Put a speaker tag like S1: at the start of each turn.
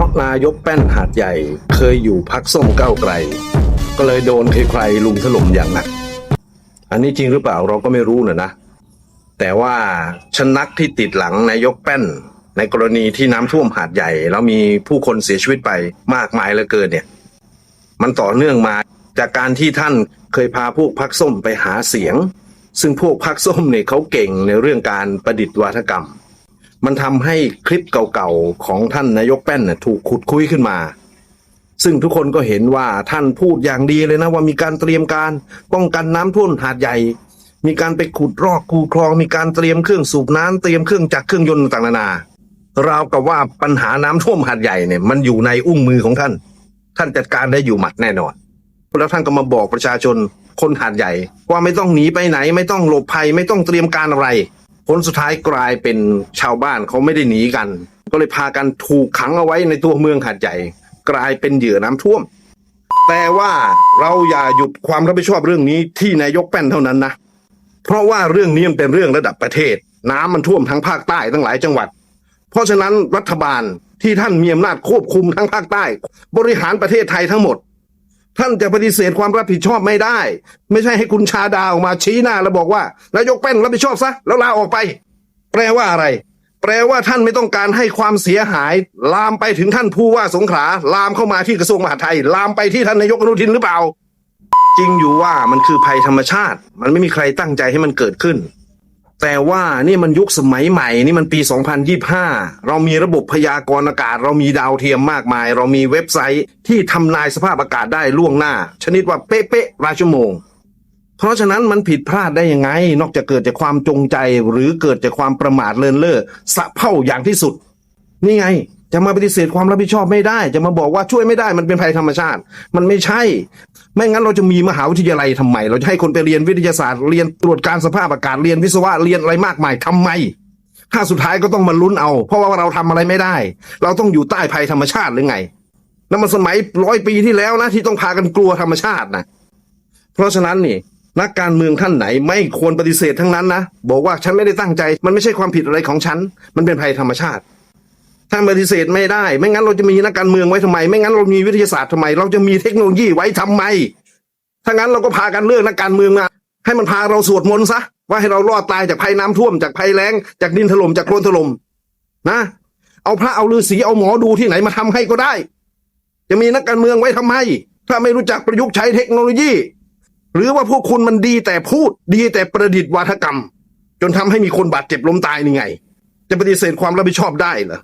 S1: ราะนายกแป้นหาดใหญ่ เคยอยู่พักส้มก้าวไกล ก็เลยโดนใครๆลุมถล่มอย่างหนัก อันนี้จริงหรือเปล่าเราก็ไม่รู้นะนะ แต่ว่าชนักที่ติดหลังนายกแป้น ในกรณีที่น้ำท่วมหาดใหญ่ แล้วมีผู้คนเสียชีวิตไปมากมายเหลือเกินเนี่ย มันต่อเนื่องมาจากการที่ท่านเคยพาพวกพักส้มไปหาเสียง ซึ่งพวกพักส้มเนี่ยเขาเก่งในเรื่องการประดิษฐ์วาทกรรม มันทำให้คลิปเก่าๆของท่านนายกแป้นน่ะถูกขุดคุยขึ้นมา ซึ่งทุกคนก็เห็นว่าท่านพูดอย่างดีเลยนะว่ามีการเตรียมการป้องกันน้ำท่วมหาดใหญ่ มีการไปขุดรอกคูคลอง มีการเตรียมเครื่องสูบน้ำเตรียมเครื่องจักรเครื่องยนต์ต่างๆนานาราวกับว่าปัญหาน้ำท่วมหาดใหญ่เนี่ยมันอยู่ในอุ้งมือของท่าน ท่านจัดการได้อยู่หมัดแน่นอนแล้วท่านก็มาบอกประชาชนคนหาดใหญ่ ว่าไม่ต้องหนีไปไหน ไม่ต้องหลบภัยไม่ต้องเตรียมการอะไร ผลสุดท้ายกลายเป็นชาวบ้านเขาไม่ได้หนีกัน ก็เลยพากันถูกขังเอาไว้ในตัวเมืองหาดใหญ่ กลายเป็นเหยื่อน้ำท่วม แต่ว่าเราอย่าหยุดความรับผิดชอบเรื่องนี้ที่นายกแป้นเท่านั้นนะเพราะว่าเรื่องนี้มันเป็นเรื่องระดับประเทศ น้ำมันท่วมทั้งภาคใต้ทั้งหลายจังหวัด เพราะฉะนั้นรัฐบาลที่ท่านมีอำนาจควบคุมทั้งภาคใต้ บริหารประเทศไทยทั้งหมด ท่านจะปฏิเสธความรับผิดชอบไม่ได้ ไม่ใช่ให้คุณชาดาออกมาชี้หน้าแล้วบอกว่านายกแป้นรับผิดชอบซะแล้วลาออกไป แปลว่าอะไร แปลว่าท่านไม่ต้องการให้ความเสียหาย ลามไปถึงท่านผู้ว่าสงขลาลามเข้ามาที่กระทรวงมหาดไทย ลามไปที่ท่านนายกอนุทินหรือเปล่า จริงอยู่ว่ามันคือภัยธรรมชาติ มันไม่มีใครตั้งใจให้มันเกิดขึ้น แต่ว่านี่มันยุคสมัยใหม่นี่มันปี 2025 เรามีระบบพยากรณ์อากาศ เรามีดาวเทียมมากมาย เรามีเว็บไซต์ที่ทำนายสภาพอากาศได้ล่วงหน้า ชนิดว่าเป๊ะๆรายชั่วโมง เพราะฉะนั้นมันผิดพลาดได้ยังไง นอกจากเกิดจากความจงใจหรือเกิดจากความประมาทเลินเล่อสะเพ่าอย่างที่สุด นี่ไง จะมาปฏิเสธความรับผิดชอบไม่ได้ จะมาบอกว่าช่วยไม่ได้มันเป็นภัยธรรมชาติ มันไม่ใช่ ไม่งั้นเราจะมีมหาวิทยาลัยทำไม เราจะให้คนไปเรียนวิทยาศาสตร์ เรียนตรวจการสภาพอากาศเรียนวิศวะเรียนอะไรมากมายทำไมถ้าสุดท้ายก็ต้องมาลุ้นเอา เพราะว่าเราทำอะไรไม่ได้ เราต้องอยู่ใต้ภัยธรรมชาติหรือไงนั่นมันสมัยร้อยปีที่แล้วนะที่ต้องพากันกลัวธรรมชาตินะเพราะฉะนั้นนี่นักการเมืองท่านไหนไม่ควรปฏิเสธทั้งนั้นนะบอกว่าฉันไม่ได้ตั้งใจ มันไม่ใช่ความผิดอะไรของฉัน มันเป็นภัยธรรมชาติ ถ้าปฏิเสธไม่ได้ ไม่งั้นเราจะมีนักการเมืองไว้ทำไม ไม่งั้นเรามีวิทยาศาสตร์ทำไม เราจะมีเทคโนโลยีไว้ทำไม ถ้างั้นเราก็พากันเลือกนักการเมืองมา ให้มันพาเราสวดมนต์ซะ ว่าให้เรารอดตายจากภัยน้ำท่วม จากภัยแล้ง จากดินถล่ม จากโคลนถล่ม นะ เอาพระเอาฤาษีเอาหมอดูที่ไหนมาทำให้ก็ได้ จะมีนักการเมืองไว้ทำไม ถ้าไม่รู้จักประยุกต์ใช้เทคโนโลยี หรือว่าพวกคุณมันดีแต่พูด ดีแต่ประดิษฐ์วาทกรรม จนทำให้มีคนบาดเจ็บล้มตายนี่ไง จะปฏิเสธความรับผิดชอบได้เหรอ